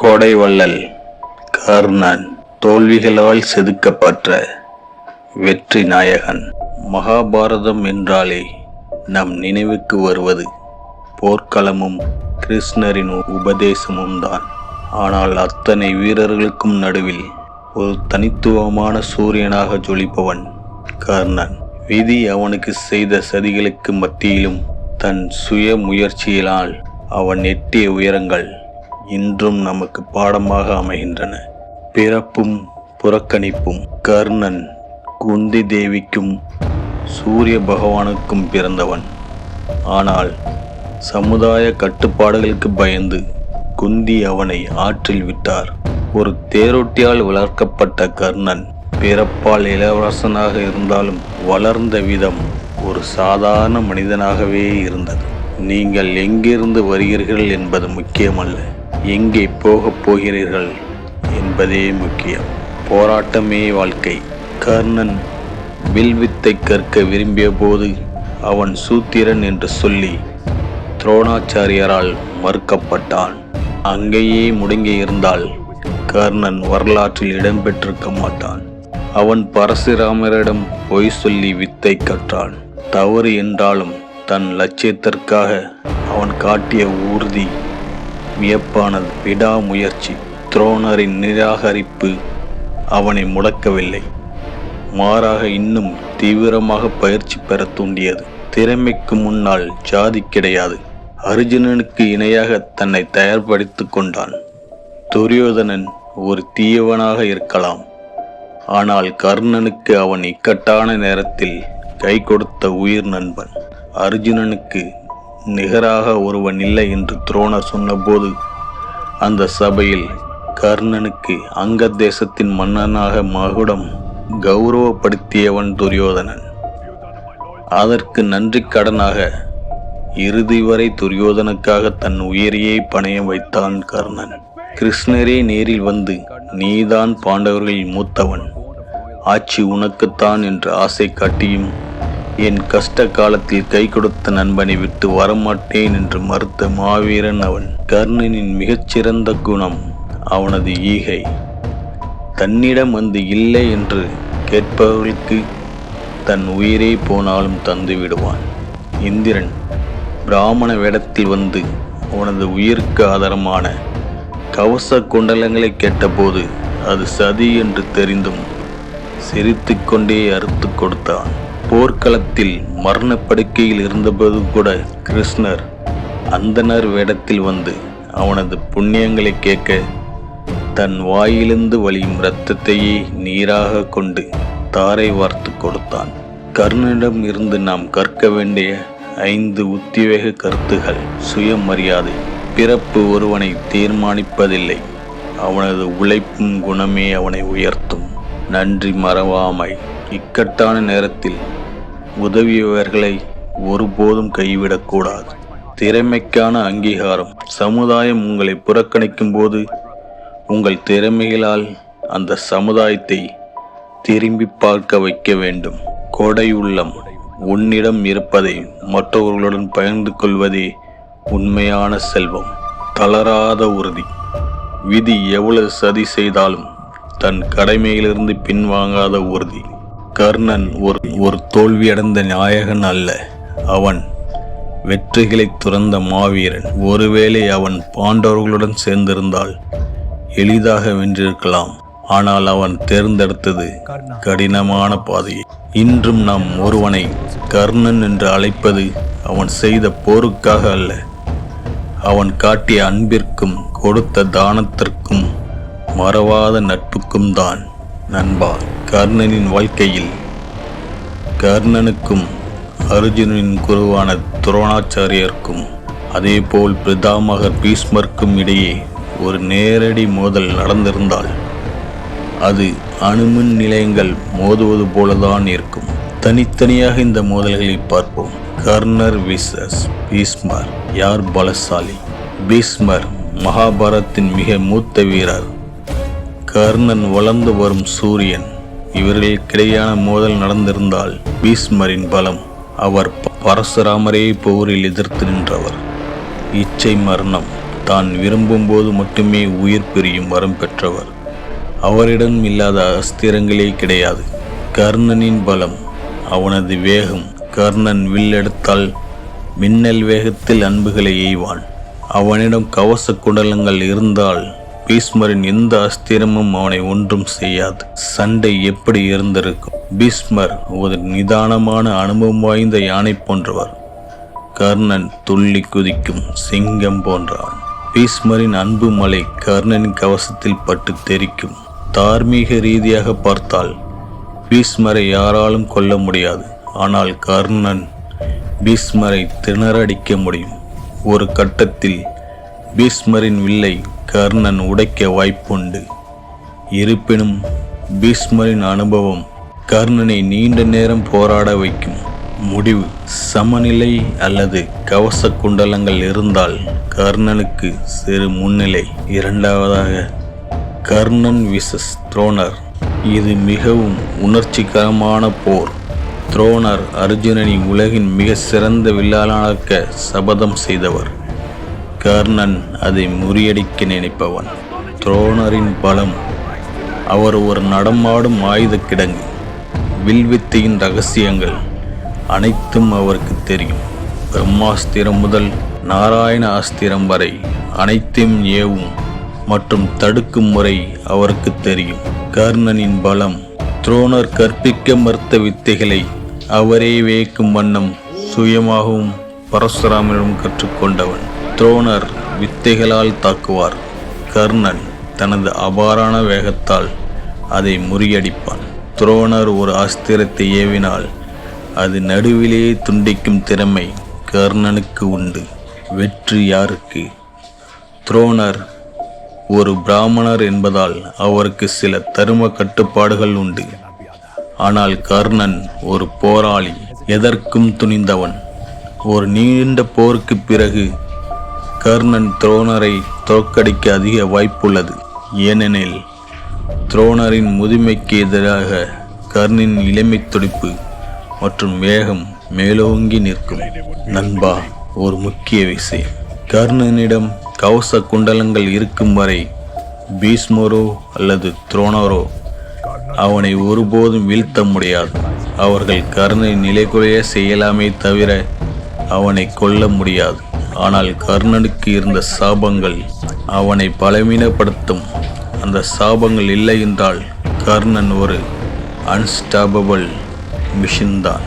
கோடை வள்ளல் கர்ணன் தோல்விகளால் செதுக்கப்பட்ட வெற்றி நாயகன். மகாபாரதம் என்றாலே நம் நினைவுக்கு வருவது போர்க்களமும் கிருஷ்ணரின் உபதேசமும் தான். ஆனால் அத்தனை வீரர்களுக்கும் நடுவில் ஒரு தனித்துவமான சூரியனாக ஜொலிப்பவன் கர்ணன். விதி அவனுக்கு செய்த சதிகளுக்கு மத்தியிலும் தன் சுய முயற்சியினால் அவன் எட்டிய உயரங்கள் இன்றும் நமக்கு பாடமாக அமைகின்றன. பிறப்பும் புறக்கணிப்பும் கர்ணன் குந்தி தேவிக்கும் சூரிய பகவானுக்கும் பிறந்தவன். ஆனால் சமுதாய கட்டுப்பாடுகளுக்கு பயந்து குந்தி அவனை ஆற்றில் விட்டார். ஒரு தேரோட்டியால் வளர்க்கப்பட்ட கர்ணன் பிறப்பால் இளவரசனாக இருந்தாலும் வளர்ந்த விதம் ஒரு சாதாரண மனிதனாகவே இருந்தது. நீங்கள் எங்கிருந்து வருகிறீர்கள் என்பது முக்கியமல்ல. எங்கே போகப் போகிறீர்கள் என்பதே முக்கியம். போராட்டமே வாழ்க்கை. கர்ணன் வில்வித்தை கற்க விரும்பிய போது அவன் சூத்திரன் என்று சொல்லி துரோணாச்சாரியரால் மறுக்கப்பட்டான். அங்கேயே முடங்கியிருந்தால் கர்ணன் வரலாற்றில் இடம்பெற்றிருக்க மாட்டான். அவன் பரசுராமரிடம் பொய் சொல்லி வித்தை கற்றான். தவறு என்றாலும் தன் லட்சியத்திற்காக அவன் காட்டிய ஊர்தி வியப்பானது விடாமுயற்சி துரோணரின் நிராகரிப்பு அவனை முடக்கவில்லை. மாறாக இன்னும் தீவிரமாக பயிற்சி பெற தூண்டியது. திறமைக்கு முன்னால் ஜாதி கிடையாது. அர்ஜுனனுக்கு இணையாக தன்னை தயார்படுத்திக் கொண்டான். துரியோதனன் ஒரு தீயவனாக இருக்கலாம். ஆனால் கர்ணனுக்கு அவன் இக்கட்டான நேரத்தில் கை கொடுத்த உயிர் நண்பன். அர்ஜுனனுக்கு நிகராக ஒருவன் இல்லை என்று துரோணர் சொன்னபோது அந்த சபையில் கர்ணனுக்கு அங்க தேசத்தின் மன்னனாக மகுடம் கௌரவப்படுத்தியவன் துரியோதனன். அதற்கு நன்றி கடனாக இறுதி வரை துரியோதனுக்காக தன் உயிரையே பணயம் வைத்தான் கர்ணன். கிருஷ்ணரே நேரில் வந்து நீதான் பாண்டவர்களில் மூத்தவன். ஆட்சி உனக்குத்தான் என்று ஆசை காட்டியும் என் கஷ்ட காலத்தில் கை கொடுத்த நண்பனை விட்டு வரமாட்டேன் என்று மறுத்த மாவீரன் அவன். கர்ணனின் மிகச்சிறந்த குணம் அவனது ஈகை. தன்னிடம் வந்து இல்லை என்று கேட்பவர்களுக்கு தன் உயிரே போனாலும் தந்து விடுவான். இந்திரன் பிராமண வேடத்தில் வந்து அவனது உயிருக்கு ஆதாரமான கவச குண்டலங்களை கேட்டபோது அது சதி என்று தெரிந்தும் சிரித்துக்கொண்டே அறுத்து கொடுத்தான். போர்க்களத்தில் மரணப்படுக்கையில் இருந்தபோது கூட கிருஷ்ணர் அந்தனர் வேடத்தில் வந்து அவனது புண்ணியங்களை கேட்க தன் வாயிலிருந்து வழியும் இரத்தத்தையே நீராக கொண்டு தாரை வார்த்து கொடுத்தான். கர்ணனிடம் இருந்து நாம் கற்க வேண்டிய ஐந்து உத்திவேக கருத்துகள். சுயமரியாதை பிறப்பு ஒருவனை தீர்மானிப்பதில்லை. அவனது உழைப்பும் குணமே அவனை உயர்த்தும். நன்றி மறவாமை. இக்கட்டான நேரத்தில் உதவியவர்களை ஒருபோதும் கைவிடக்கூடாது. திறமைக்கான அங்கீகாரம். சமுதாயம் உங்களை புறக்கணிக்கும் போது உங்கள் திறமைகளால் அந்த சமுதாயத்தை திரும்பி பார்க்க வைக்க வேண்டும். கொடை உள்ளம். உன்னிடம் இருப்பதை மற்றவர்களுடன் பகிர்ந்து கொள்வதே உண்மையான செல்வம். தளராத உறுதி. விதி எவ்வளவு சதி செய்தாலும் தன் கடமையிலிருந்து பின்வாங்காத உறுதி. கர்ணன் ஒரு ஒரு தோல்வியடைந்த நாயகன் அல்ல. அவன் வெற்றிகளை துறந்த மாவீரன். ஒருவேளை அவன் பாண்டவர்களுடன் சேர்ந்திருந்தால் எளிதாக வென்றிருக்கலாம். ஆனால் அவன் தேர்ந்தெடுத்தது கடினமான பாதையை. இன்றும் நாம் ஒருவனை கர்ணன் என்று அழைப்பது அவன் செய்த போருக்காக அல்ல. அவன் காட்டிய அன்பிற்கும் கொடுத்த தானத்திற்கும் மறவாத நட்புக்கும் தான் நண்பா. கர்ணனின் வாழ்க்கையில் கர்ணனுக்கும் அர்ஜுனனின் குருவான துரோணாச்சாரியருக்கும் அதேபோல் பிரதாமகர் பீஷ்மருக்கும் இடையே ஒரு நேரடி மோதல் நடந்திருந்தால் அது அணுமின் நிலையங்கள் மோதுவது போலதான் இருக்கும். தனித்தனியாக இந்த மோதல்களை பார்ப்போம். கர்ணர் விசஸ் பீஸ்மர் யார் பலசாலி? பீஸ்மர் மகாபாரத்தின் மிக மூத்த வீரர். கர்ணன் வளர்ந்து வரும் சூரியன். இவர்களுக்கிடையான மோதல் நடந்திருந்தால் பீஸ்மரின் பலம். அவர் ப- பரசுராமரே போரில் எதிர்த்து நின்றவர். இச்சை மரணம் தான் விரும்பும்போது மட்டுமே உயிர் பிரியும் வரம் பெற்றவர். அவரிடம் இல்லாத அஸ்திரங்களே கிடையாது. கர்ணனின் பலம் அவனது வேகம் கர்ணன் வில்லெடுத்தால் மின்னல் வேகத்தில் அன்புகளை எய்வான். அவனிடம் கவச குண்டலங்கள் இருந்தால் பீஸ்மரின் எந்த அஸ்திரமும் அவனை ஒன்றும் செய்யாது. சண்டை எப்படி இருந்திருக்கும்? பீஸ்மர் ஒரு நிதானமான அனுபவம் வாய்ந்த யானை போன்றவர். கர்ணன் துள்ளி குதிக்கும் சிங்கம் போன்றான். பீஸ்மரின் அன்பு மலை கர்ணனின் கவசத்தில் பட்டு தெரிக்கும். தார்மீக ரீதியாக பார்த்தால் பீஸ்மரை யாராலும் கொல்ல முடியாது. ஆனால் கர்ணன் பீஸ்மரை திணறடிக்க முடியும். ஒரு கட்டத்தில் பீஸ்மரின் வில்லை கர்ணன் உடைக்க வாய்ப்புண்டு. இருப்பினும் பீஷ்மரின் அனுபவம் கர்ணனை நீண்ட நேரம் போராட வைக்கும் முடிவு சமநிலை அல்லது கவச குண்டலங்கள் இருந்தால் கர்ணனுக்கு சிறு முன்னிலை. இரண்டாவதாக கர்ணன் விசஸ் துரோணர். இது மிகவும் உணர்ச்சிகரமான போர். துரோணர் அர்ஜுனனை உலகின் மிக சிறந்த வில்லாளனாக்க சபதம் செய்தவர். கர்ணன் அதை முறியடிக்க நினைப்பவன். துரோணரின் பலம். அவர் ஒரு நடமாடும் ஆயுத கிடங்கு வில்வித்தையின் ரகசியங்கள் அனைத்தும் அவருக்கு தெரியும். பிரம்மாஸ்திரம் முதல் நாராயண அஸ்திரம் வரை அனைத்தையும் ஏவும் மற்றும் தடுக்கும் முறை அவருக்கு தெரியும். கர்ணனின் பலம். துரோணர் கற்பிக்க மறுத்த வித்தைகளை அவரே வேக்கும் வண்ணம் சுயமாகவும் பரசுராமனிடம் கற்றுக்கொண்டவன். துரோணர் வித்தைகளால் தாக்குவார். கர்ணன் தனது அபாரான வேகத்தால் அதை முறியடிப்பான். துரோணர் ஒரு அஸ்திரத்தை ஏவினால் அது நடுவிலேயே துண்டிக்கும் திறமை கர்ணனுக்கு உண்டு. வெற்றி யாருக்கு? துரோணர் ஒரு பிராமணர் என்பதால் அவருக்கு சில தரும கட்டுப்பாடுகள் உண்டு. ஆனால் கர்ணன் ஒரு போராளி எதற்கும் துணிந்தவன். ஒரு நீண்ட போருக்கு பிறகு கர்ணன் துரோணரை தோற்கடிக்க அதிக வாய்ப்புள்ளது. ஏனெனில் துரோணரின் முதுமைக்கு எதிராக கர்ணின் இளமை துடிப்பு மற்றும் வேகம் மேலோங்கி நிற்கும். நண்பா ஒரு முக்கிய விஷயம் கர்ணனிடம் கவச குண்டலங்கள் இருக்கும் வரை பீஷ்மரோ அல்லது துரோணரோ அவனை ஒருபோதும் வீழ்த்த முடியாது. அவர்கள் கர்ணனை நிலைகுறைய செய்யலாமே தவிர அவனை கொல்ல முடியாது. ஆனால் கர்ணனுக்கு இருந்த சாபங்கள் அவனை பலவீனப்படுத்தும். அந்த சாபங்கள் இல்லை என்றால் கர்ணன் ஒரு அன்ஸ்டாபபிள் மிஷின் தான்.